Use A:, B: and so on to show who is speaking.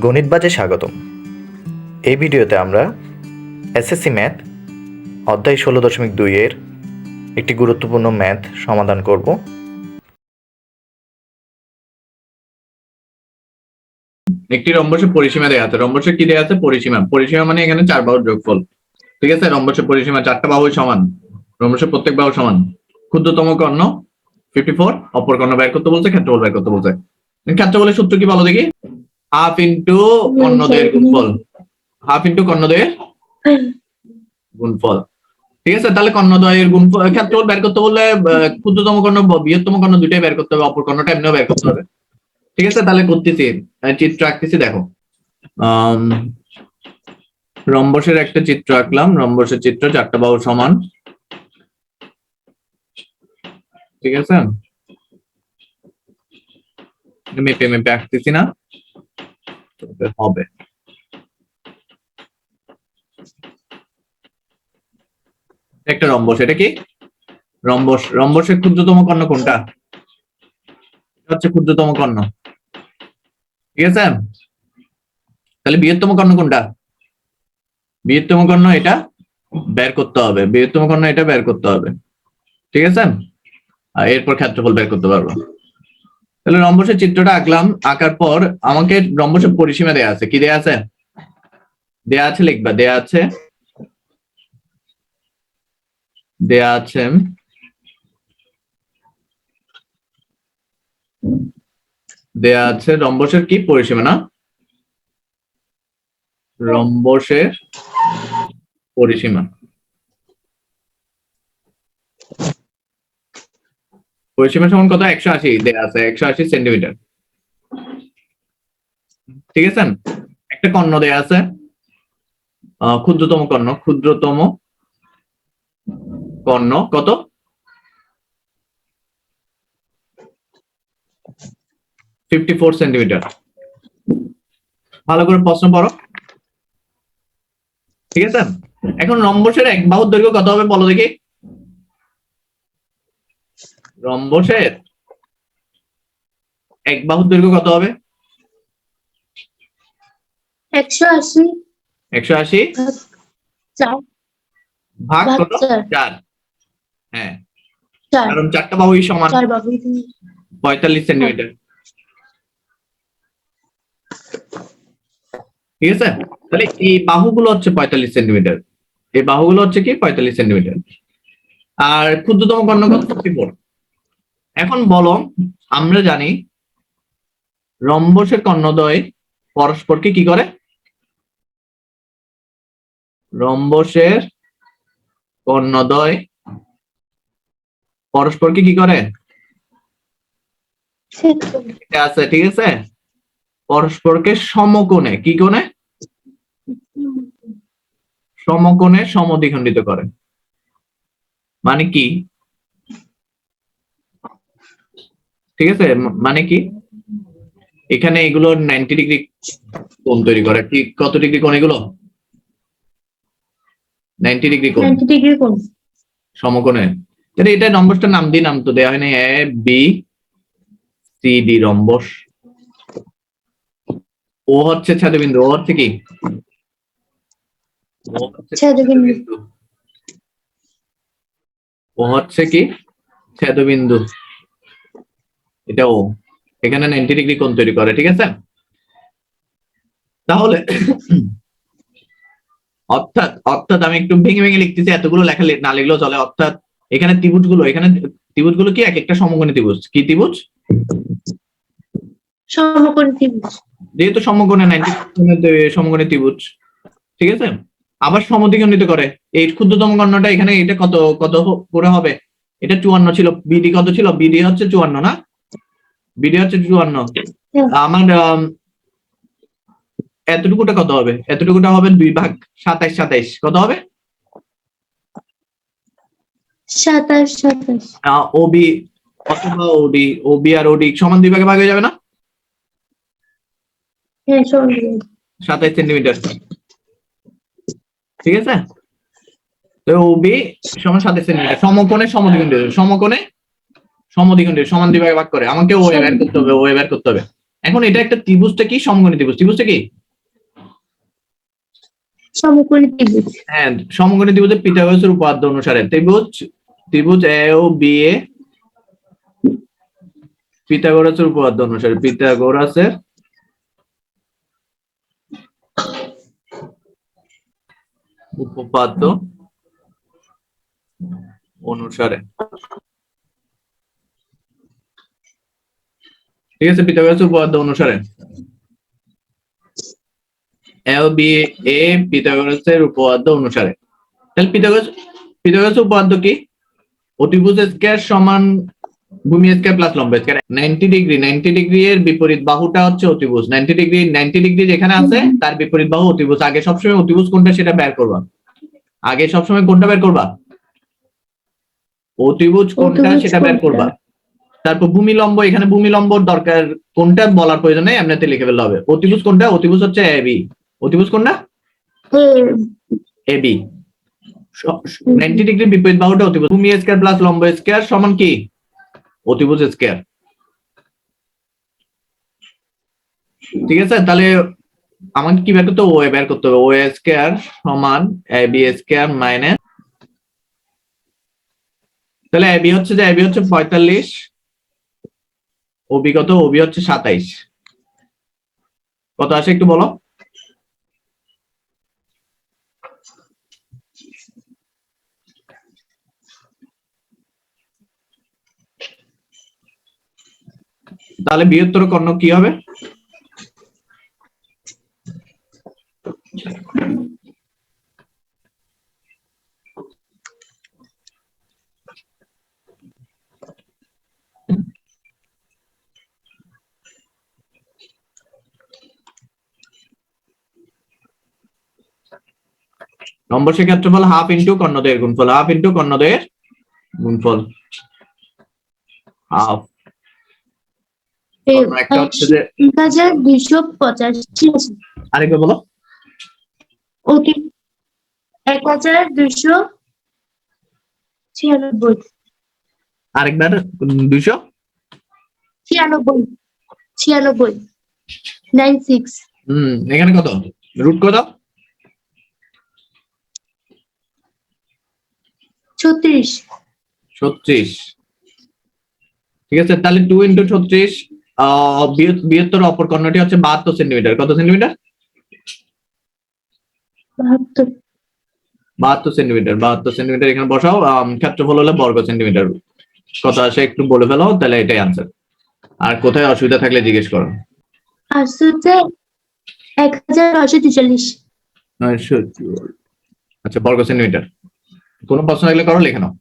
A: গণিত বাজে স্বাগতম। এই ভিডিওতে আমরা এসএসসি ম্যাথ অধ্যায় ষোলো দশমিক দুইয়ের একটি গুরুত্বপূর্ণ ম্যাথ সমাধান করব।
B: একটি রম্বসের পরিসীমা দেওয়া আছে। রম্বসের কি দেওয়া আছে? পরিসীমা। পরিসীমা মানে এখানে চার বাহুর যোগফল। ঠিক আছে? রম্বসের পরিসীমা চারটা বাহু সমান। রম্বসের প্রত্যেক বাহু সমান। ক্ষুদ্রতম কর্ণ ফিফটি ফোর অপর কর্ণ বের করতে বলছে, ক্ষেত্রফল বের করতে বলছে। ক্ষেত্রফলের সূত্র কি বলো দেখি? হাফ ইন্টু কর্ণদের গুণফল। হাফ ইন্টু কর্ণদের গুণফল। ঠিক আছে তাহলে কর্ণদ্বয়ের গুণফল ক্ষেত্রফল বের করতে বললে ক্ষুদ্রতম কর্ণ বৃহত্তম কর্ণ দুইটাই বের করতে হবে অপর কর্ণটা এমনিও বের করতে হবে। ঠিক আছে তাহলে করতেছি চিত্র আঁকতেছি দেখো। রম্বসের একটা চিত্র আঁকলাম রম্বসের চিত্র চারটা বাহু সমান। ঠিক আছে? মেপে মেপে আঁকতেছি না। তবে হবে। একটা রম্বস, এটা কি? রম্বস, রম্বসের ক্ষুদ্রতম কর্ণ কোনটা? হচ্ছে ক্ষুদ্রতম কর্ণ। ঠিক আছে? তাহলে বৃহত্তম কর্ণ কোনটা? বৃহত্তম কর্ণ এটা বের করতে হবে। বৃহত্তম কর্ণ এটা বের করতে হবে। ঠিক আছে? আর এরপর ক্ষেত্রফল বের করতে পারব। তাহলে রম্বসের চিত্রটা আঁকলাম, আঁকার পর আমাকে রম্বসের পরিসীমা দেয়া আছে। কি দেয়া আছে? দেয়া আছে লিখবা, দেয়া আছে। দেয়া আছে। দেয়া আছে রম্বসের কি পরিসীমা না? রম্বসের পরিসীমা। পরিসীমা সমান কত? একশো আশি। দেয়া আছে, একশো আশি সেন্টিমিটার। ঠিক আছে? একটা কর্ণ দেয়া আছে। ক্ষুদ্রতম কর্ণ ক্ষুদ্রতম কর্ণ কত? Fifty four centimetre. ভালো করে প্রশ্ন পড়ো। ঠিক আছে? এখন রম্বসের এক বাহুর দৈর্ঘ্য কত হবে বলো দেখি। রম্বসের এক বাহুর দৈর্ঘ্য কত হবে?
C: একশো আশি।
B: একশো আশি?
C: চার।
B: ভাগ কত?
C: চার।
B: হ্যাঁ। কারণ চারটা বাহুই সমান। পঁয়তাল্লিশ সেন্টিমিটার। ঠিক আছে? তাহলে এই বাহুগুলো হচ্ছে পঁয়তাল্লিশ সেন্টিমিটার। এই বাহুগুলো হচ্ছে কি? পঁয়তাল্লিশ সেন্টিমিটার। আর ক্ষুদ্রতম কর্ণ কত ফোর। এখন বলো, আমরা জানি রম্বসের কর্ণদ্বয় পরস্পরকে কি করে? রম্বসের কর্ণদ্বয় পরস্পরকে কি করে? আছে, ঠিক আছে? পরস্পরকে সমকোণে, কি কোণে? সমকোণে সমদ্বিখণ্ডিত করে। মানে কি? ঠিক আছে? মানে কি? এখানে এগুলো নাইনটি ডিগ্রি কোণ তৈরি করে। কি কত ডিগ্রি কোণ এগুলো? নাইনটি ডিগ্রি কোণ।
C: ডিগ্রি কোণ।
B: সমকোণে। তাহলে এটা রম্বসটার নাম দিয়ে নাম তো দেওয়া হয়নি। A B C D rhombus. ও হচ্ছে ছাদবিন্দু। ও হচ্ছে কি। ও হচ্ছে কি? ছেদবিন্দু। এটা ও এখানে নাইনটি ডিগ্রি কোণ তৈরি করে ঠিক আছে? তাহলে অর্থাৎ অর্থাৎ আমি একটু ভেঙে ভেঙে লিখতেছি এতগুলো লেখা না লিখলেও চলে। অর্থাৎ এখানে ত্রিভুজগুলো এখানে ত্রিভুজগুলো কি এক একটা সমকোণী ত্রিভুজ? কি ত্রিভুজ?
C: সমকোণ ত্রিভুজ।
B: যেহেতু সমকোণে নাইনটি সমকোণী ত্রিভুজ ঠিক আছে? আবার সমদ্বিখণ্ডিত করে। এই ক্ষুদ্রতম কর্ণটা এখানে এটা কত কত করে হবে? এটা চুয়ান্ন ছিল বিডি কত ছিল? বিডি হচ্ছে চুয়ান্ন না? বিডি হচ্ছে চুয়ান্ন। আমার আম, এতটুকুটা কত হবে? এতটুকুটা হবে দুই ভাগ সাতাইশ সাতাইশ। কত হবে?
C: সাতাশ সাতাশ
B: ওবি অথবা ওডি ওবি আর ওডি সমান দুই ভাগে ভাগ হয়ে যাবে না?
C: হ্যাঁ
B: সাতাইশ সেন্টিমিটার। ঠিক আছে? তো ওবি সমান সাতাইশ সেন্টিমিটার। সমকোণে সমদ্বিখণ্ডিত সমকোণে সমদ্বিখণ্ডিত সমান দুই ভাগে করে। আমাকে ওয়ে বের করতে হবে ওয়ে বের করতে হবে। এখন এটা একটা ত্রিভুজটা কি? সমকোণী ত্রিভুজ। ত্রিভুজটা কি?
C: সমকোণী ত্রিভুজ।
B: হ্যাঁ সমকোণী ত্রিভুজের পিথাগোরাসের উপপাদ্য অনুসারে। ত্রিভুজ ত্রিভুজ এ ও বি এ পিথাগোরাসের উপপাদ্য অনুসারে। পিথাগোরাসের উপপাদ্য অনুসারে। ঠিক আছে পিথাগোরাসের উপপাদ্য অনুসারে। এল বি এ পিথাগোরাসের উপপাদ্য অনুসারে। তাহলে পিথাগোরাস পিথাগোরাসের উপপাদ্য কি? অতিভুজ স্কয়ার সমান ভূমি স্কয়ার প্লাস লম্ব স্কয়ার। 90 ডিগ্রি 90 ডিগ্রি এর বিপরীত বাহুটা হচ্ছে অতিভুজ। 90 ডিগ্রি 90 ডিগ্রি যেখানে আছে তার বিপরীত বাহু অতিভুজ। আগে সবসময় অতিভুজ কোনটা সেটা বের করবা। আগে সবসময় কোনটা বের করবা? অতিভুজ কোনটা সেটা বের? করবা। তারপর ভূমি লম্ব এখানে ভূমি লম্বর দরকার কোনটা বলার প্রয়োজন নেই এমনিতে লিখে ফেললে হবে। অতিভুজ কোনটা? অতিভুজ হচ্ছে এ বি অতিভুজ কোনটা?
C: A
B: A B ninety degree বিপরীত বাহুটা অতিভুজ। ভূমি স্কয়ার প্লাস লম্ব স্কয়ার সমান কি? অতিভুজ স্কয়ার ঠিক আছে? তাহলে আমাকে কি বের করতে হবে? ও বের করতে হবে। ও স্কয়ার সমান এ বি স্কয়ার মাইনাস তাহলে এ বি হচ্ছে যে এ বি হচ্ছে পঁয়তাল্লিশ। ওবি কত ওবি হচ্ছে সাতাইশ। কত আসে একটু বলো। তাহলে বৃহত্তর কর্ণ কি হবে? নম্বর ক্ষেত্রফল হাফ ইন্টু কর্ণদয়ের গুণফল হাফ ইন্টু কর্ণদয়ের গুণফল। হাফ। একটা হচ্ছে যে
C: এক হাজার
B: আরেকবার বলো।
C: এক
B: আরেকবার
C: ছিয়ানব্বই। ছিয়ানব্বই। Nine six.
B: হম এখানে কত? রুট কত?
C: ছত্রিশ।
B: ছত্রিশ। ঠিক আছে তাহলে টু ইন্টু ছত্রিশ বৃহত্তর অপর কর্ণটি হচ্ছে বাহাত্তর সেন্টিমিটার কত সেন্টিমিটার
C: বাহাত্তর।
B: সেন্টিমিটার বাহাত্তর সেন্টিমিটার এখানে বসাও ক্ষেত্রফল হলে বর্গ সেন্টিমিটার কত আসে একটু বলে ফেলো তাহলে এটাই আনসার আর কোথায় অসুবিধা থাকলে জিজ্ঞেস করো।
C: এক হাজার
B: নয়শো আচ্ছা বর্গ সেন্টিমিটার কোনো প্রশ্ন থাকলে করো লিখে নাও।